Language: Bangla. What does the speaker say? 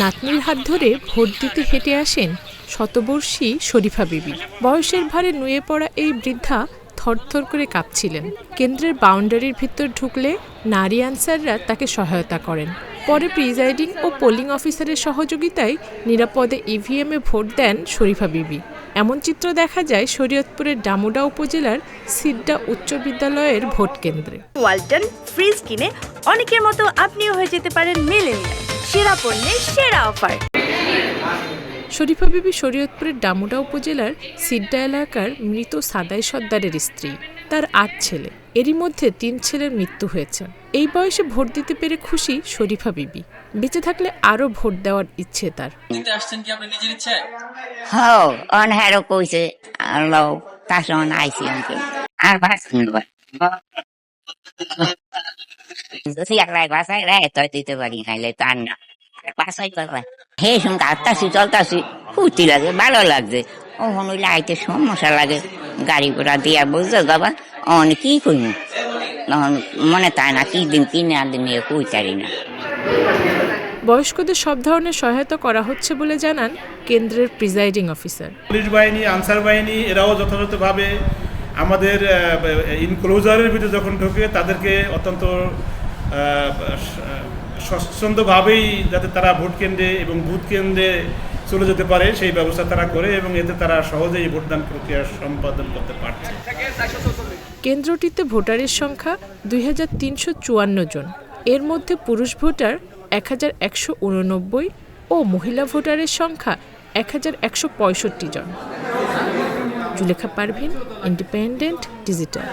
নাতনির হাত ধরে ভোট দিতে হেঁটে আসেন শতবর্ষী শরীফা বিবি। বয়সের ভারে নুয়ে পড়া এই বৃদ্ধা থরথর করে কাঁপছিলেন। কেন্দ্রের বাউন্ডারির ভিতর ঢুকলে নারী আনসাররা তাকে সহায়তা করেন। পরে প্রিজাইডিং ও পোলিং অফিসারের সহযোগিতায় নিরাপদে ইভিএমে ভোট দেন শরীফা বিবি। এমন চিত্র দেখা যায় শরীয়তপুরের ডামুডা উপজেলার সিড্ডা উচ্চ বিদ্যালয়ের ভোট কেন্দ্রে। ওয়ালটন ফ্রিজ কিনে অনেকের মতো আপনিও হয়ে যেতে পারেন মেলেনিয়া সেরা পণ্যের সেরা অফার। শরীফা বিবি শরীয়তপুরের ডামুডা উপজেলার সিড্ডা এলাকার মৃত সাদাই সর্দারের স্ত্রী তার আট ছেলে। এরই মধ্যে তিন ছেলের মৃত্যু হয়েছে। এই বয়সে ভোট দিতে পেরে খুশি শরীফা বিবি। বেঁচে থাকলে আরও ভোট দেওয়ার ইচ্ছে তার। আসছেন কি আপনি নিজের ইচ্ছায় হও অন কইছে আর ভাস যদি রে তো দিতে পারি খাইলে তার না। বাসাই করবে হে সঙ্গে আটটাছি চলতাছি ফুর্তি লাগে ভালো লাগছে। ও হইলে আইতে সমস্যা লাগে। গাড়ি ঘোড়া দিয়া বুঝতে বাবা অনেক কি কইম? মনে তাই না কি দিন কি না দিন কই তারি না। বয়স্কদের সব ধরনের সহায়তা করা হচ্ছে বলে জানান কেন্দ্রের প্রিজাইডিং অফিসার। পুলিশ বাহিনী আনসার বাহিনী এরাও যথাযথভাবে আমাদের ইনক্লোজারের ভিতরে যখন ঢোকে তাদেরকে অত্যন্ত স্বচ্ছন্দভাবেই যাতে তারা ভোট কেন্দ্রে এবং বুথ কেন্দ্রে চলে যেতে পারে, সেই ব্যবস্থা তারা করে এবং এতে তারা সহজেই ভোটদান প্রক্রিয়া সম্পাদন করতে পারছে। কেন্দ্রটিতে ভোটারের সংখ্যা দুই হাজার তিনশো চুয়ান্ন জন। এর মধ্যে পুরুষ ভোটার এক হাজার একশো উননব্বই ও মহিলা ভোটারের সংখ্যা এক হাজার একশো পঁয়ষট্টি জন। Zulekha Parvin independent digital